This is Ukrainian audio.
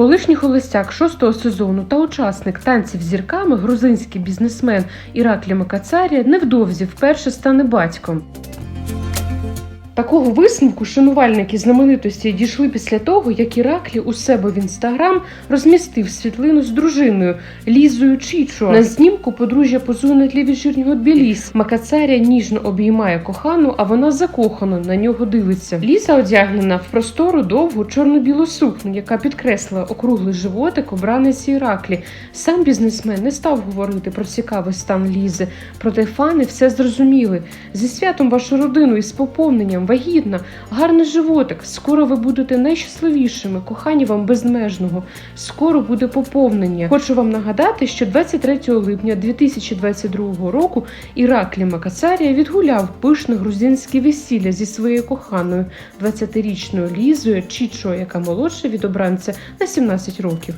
Колишній холостяк шостого сезону та учасник танців зірками, грузинський бізнесмен Іраклі Макацарія невдовзі вперше стане батьком. Такого висновку шанувальники знаменитості дійшли після того, як Іраклі у себе в інстаграм розмістив світлину з дружиною Лізою Чічо. На знімку подружжя позує на тлі вечірнього Тбіліс. Макацарія ніжно обіймає кохану, а вона закохано на нього дивиться. Ліза одягнена в простору довгу чорно-білу сукню, яка підкреслила округлий животик обраниці Іраклі. Сам бізнесмен не став говорити про цікавий стан Лізи, проте фани все зрозуміли. Зі святом вашу родину із поповненням, вагітна, гарний животик. Скоро ви будете найщасливішими, кохані вам безмежного. Скоро буде поповнення. Хочу вам нагадати, що 23 липня 2022 року Іраклі Макацарія відгуляв пишне грузинське весілля зі своєю коханою 20-річною Лізою Чічо, яка молодша від обранця на 17 років.